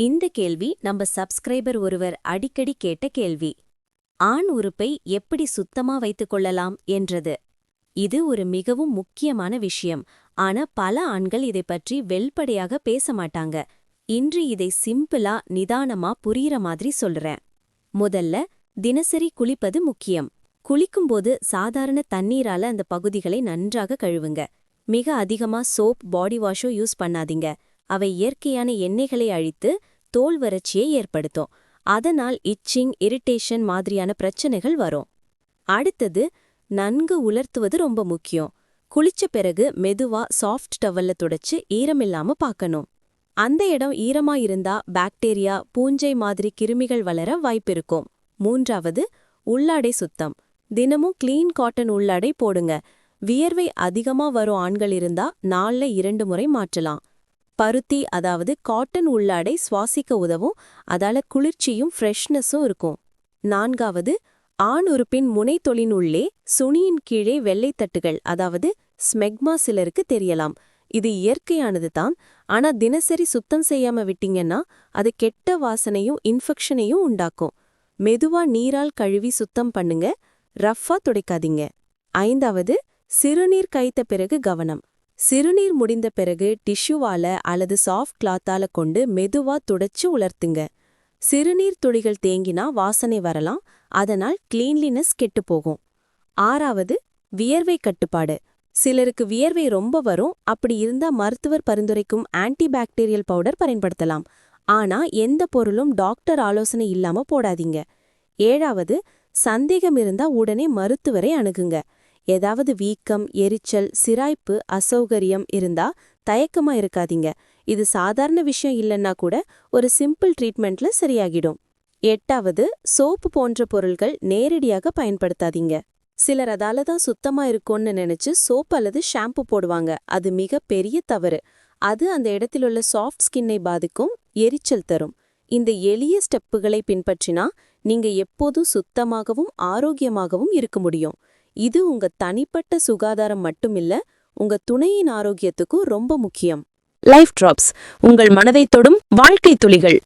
இந்த கேள்வி நம்ம சப்ஸ்கிரைபர் ஒருவர் அடிக்கடி கேட்ட கேள்வி. ஆண் உறுப்பை எப்படி சுத்தமா வைத்துக் கொள்ளலாம் என்றது. இது ஒரு மிகவும் முக்கியமான விஷயம். ஆனா பல ஆண்கள் இதை பற்றி வெளிப்படையாக பேச மாட்டாங்க. இன்று இதை சிம்பிளா நிதானமா புரியிற மாதிரி சொல்றேன். முதல்ல தினசரி குளிப்பது முக்கியம். குளிக்கும்போது சாதாரண தண்ணீரால அந்த பகுதிகளை நன்றாக கழுவுங்க. மிக அதிகமா சோப் பாடி வாஷோ யூஸ் பண்ணாதீங்க. அவை இயற்கையான எண்ணெய்களை அழித்து தோல் வறட்சியை ஏற்படுத்தும். அதனால் இச்சிங் இரிட்டேஷன் மாதிரியான பிரச்சனைகள் வரும். அடுத்தது நன்கு உலர்த்துவது ரொம்ப முக்கியம். குளிச்ச பிறகு மெதுவா சாஃப்ட் டவல்ல துடைச்சு ஈரமில்லாம பார்க்கணும். அந்த இடம் ஈரமா இருந்தா பாக்டீரியா பூஞ்சை மாதிரி கிருமிகள் வளர வாய்ப்பிருக்கும் மூன்றாவது உள்ளாடை சுத்தம். தினமும் கிளீன் காட்டன் உள்ளாடை போடுங்க. வியர்வை அதிகமா வரும் ஆண்கள் இருந்தா நாள்ல இரண்டு முறை மாற்றலாம். பருத்தி அதாவது காட்டன் உள்ளாடை சுவாசிக்க உதவும். அதால குளிர்ச்சியும் ஃப்ரெஷ்னஸும் இருக்கும். நான்காவது ஆண் உறுப்பின் முனைத்தொலின் உள்ளே சுனியின் கீழே வெள்ளைத்தட்டுகள் அதாவது ஸ்மெக்மா சிலருக்கு தெரியலாம். இது இயற்கையானது தான். ஆனா தினசரி சுத்தம் செய்யாம விட்டீங்கன்னா அது கெட்ட வாசனையும் இன்ஃபெக்ஷனையும் உண்டாக்கும். மெதுவா நீரால் கழுவி சுத்தம் பண்ணுங்க. ரஃப்பா துடைக்காதீங்க. ஐந்தாவது சிறுநீர் கைத்த பிறகு கவனம். சிறுநீர் முடிந்த பிறகு டிஷ்யூவால அல்லது சாஃப்ட் கிளாத்தால கொண்டு மெதுவா துடைச்சு உலர்த்துங்க. சிறுநீர் துளிகள் தேங்கினா வாசனை வரலாம் அதனால் கிளீன்லினஸ் கெட்டு போகும். ஆறாவது வியர்வை கட்டுப்பாடு. சிலருக்கு வியர்வை ரொம்ப வரும் அப்படி இருந்தா மருத்துவர் பரிந்துரைக்கும் ஆன்டிபாக்டீரியல் பவுடர் பயன்படுத்தலாம். ஆனா எந்த பொருளும் டாக்டர் ஆலோசனை இல்லாம போடாதீங்க. ஏழாவது சந்தேகம் இருந்தா உடனே மருத்துவரை அணுகுங்க. ஏதாவது வீக்கம் எரிச்சல் சிராய்ப்பு அசௌகரியம் இருந்தா தயக்கமா இருக்காதீங்க. இது சாதாரண விஷயம் இல்லைன்னா கூட ஒரு சிம்பிள் ட்ரீட்மெண்ட்ல சரியாகிடும். எட்டாவது சோப்பு போன்ற பொருள்கள் நேரடியாக பயன்படுத்தாதீங்க. சிலர் அதால தான் சுத்தமா இருக்கும்னு நினைச்சு சோப் அல்லது ஷாம்பு போடுவாங்க. அது மிக பெரிய தவறு. அது அந்த இடத்திலுள்ள சாஃப்ட் ஸ்கின்னை பாதிக்கும் எரிச்சல் தரும். இந்த எளிய ஸ்டெப்புகளை பின்பற்றினா நீங்க எப்போதும் சுத்தமாகவும் ஆரோக்கியமாகவும் இருக்க முடியும். இது உங்க தனிப்பட்ட சுகாதாரம் மட்டுமில்ல உங்க துணையின் ஆரோக்கியத்துக்கும் ரொம்ப முக்கியம். லைஃப் டிராப்ஸ் உங்கள் மனதை தொடும் வாழ்க்கை துளிகள்.